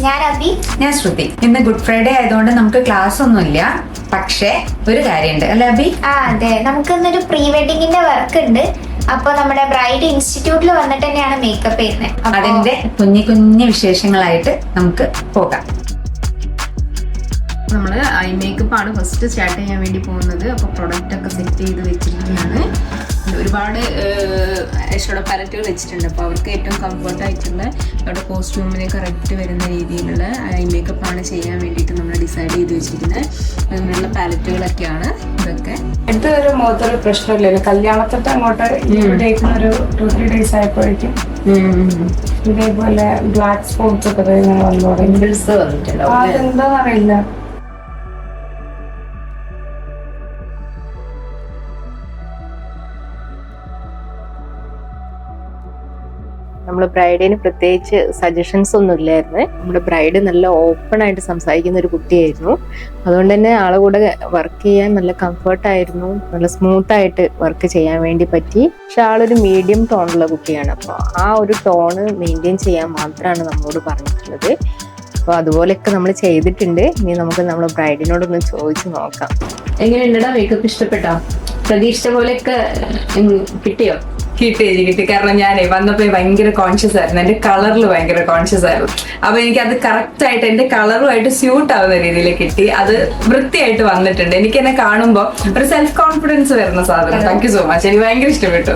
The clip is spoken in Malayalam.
ഞാൻ അബി ഞാൻ ശ്രുതി. ഇന്ന് ഗുഡ് ഫ്രൈഡേ ആയതുകൊണ്ട് നമുക്ക് ക്ലാസ് ഒന്നുമില്ല. പക്ഷേ ഒരു കാര്യമുണ്ട്. അല്ലെ അബി? ആ അതെ. നമുക്ക് ഇന്നൊരു പ്രീ വെഡിങ്ങിന്റെ വർക്ക് ഉണ്ട്. അപ്പൊ നമ്മുടെ ബ്രൈഡ് ഇൻസ്റ്റിറ്റ്യൂട്ടിൽ വന്നിട്ട് തന്നെയാണ് മേക്കപ്പ് ചെയ്യുന്നത്. അതിന്റെ കുഞ്ഞു കുഞ്ഞു വിശേഷങ്ങളായിട്ട് നമുക്ക് പോകാം. നമ്മൾ ഐ മേക്കപ്പ് ആണ് ഫസ്റ്റ് സ്റ്റാർട്ട് ചെയ്യാൻ വേണ്ടി പോകുന്നത്. അപ്പോൾ പ്രൊഡക്റ്റ് ഒക്കെ സെറ്റ് ചെയ്ത് വെച്ചിരിക്കുകയാണ്. ഒരുപാട് ഷോടെ പാലറ്റുകൾ വെച്ചിട്ടുണ്ട്. അപ്പോൾ അവർക്ക് ഏറ്റവും കംഫർട്ടായിട്ടുള്ള അവരുടെ കോസ്റ്റ്യൂമിന് കറക്റ്റ് വരുന്ന രീതിയിലുള്ള ഐ മേക്കപ്പ് ആണ് ചെയ്യാൻ വേണ്ടിയിട്ട് നമ്മൾ ഡിസൈഡ് ചെയ്ത് വെച്ചിരിക്കുന്നത്. അതിനുള്ള പാലറ്റുകളൊക്കെയാണ് ഇതൊക്കെ. അടുത്ത ഒരു മുഖത്തൊരു പ്രശ്നമില്ലല്ലോ കല്യാണത്തൊട്ട് അങ്ങോട്ട് ഇവിടേക്കുന്ന ഒരു ടു ത്രീ ഡേയ്സ് ആയപ്പോഴേക്കും ഇതേപോലെ ബ്ലാക്ക് സ്പോട്സ് ഒക്കെ ഇങ്ങനെ വന്നു തുടങ്ങി. പിമ്പിൾസ് നമ്മൾ ബ്രൈഡിന് പ്രത്യേകിച്ച് സജഷൻസ് ഒന്നും ഇല്ലായിരുന്നു. നമ്മുടെ ബ്രൈഡ് നല്ല ഓപ്പൺ ആയിട്ട് സംസാരിക്കുന്ന ഒരു കുട്ടിയായിരുന്നു. അതുകൊണ്ട് തന്നെ ആളെ കൂടെ വർക്ക് ചെയ്യാൻ നല്ല കംഫർട്ടായിരുന്നു നല്ല സ്മൂത്ത് ആയിട്ട് വർക്ക് ചെയ്യാൻ വേണ്ടി പറ്റി. പക്ഷെ ആളൊരു മീഡിയം ടോണുള്ള കുട്ടിയാണ്. അപ്പോൾ ആ ഒരു ടോണ് മെയിന്റെയിൻ ചെയ്യാൻ മാത്രമാണ് നമ്മളോട് പറഞ്ഞിട്ടുള്ളത്. അപ്പോൾ അതുപോലെയൊക്കെ നമ്മൾ ചെയ്തിട്ടുണ്ട്. ഇനി നമുക്ക് നമ്മൾ ബ്രൈഡിനോടൊന്ന് ചോദിച്ചു നോക്കാം. എങ്ങനെയുണ്ടടാ മേക്കപ്പ് ഇഷ്ടപ്പെട്ടോ? പ്രതീക്ഷിച്ച പോലെയൊക്കെ കിട്ടിയോ? കിട്ടി കിട്ടി. കാരണം ഞാൻ വന്നപ്പോ ഭയങ്കര കോൺഷ്യസ് ആയിരുന്നു. എന്റെ കളറിൽ ഭയങ്കര കോൺഷ്യസ് ആയിരുന്നു. അപ്പൊ എനിക്ക് അത് കറക്റ്റ് ആയിട്ട് എന്റെ കളറുമായിട്ട് സ്യൂട്ട് ആവുന്ന രീതിയിൽ കിട്ടി. അത് വൃത്തിയായിട്ട് വന്നിട്ടുണ്ട്. എനിക്ക് എന്നെ കാണുമ്പോൾ ഒരു സെൽഫ് കോൺഫിഡൻസ് വരുന്ന സാധനം. താങ്ക് യു സോ മച്ച് എനിക്ക് ഭയങ്കര ഇഷ്ടപ്പെട്ടു.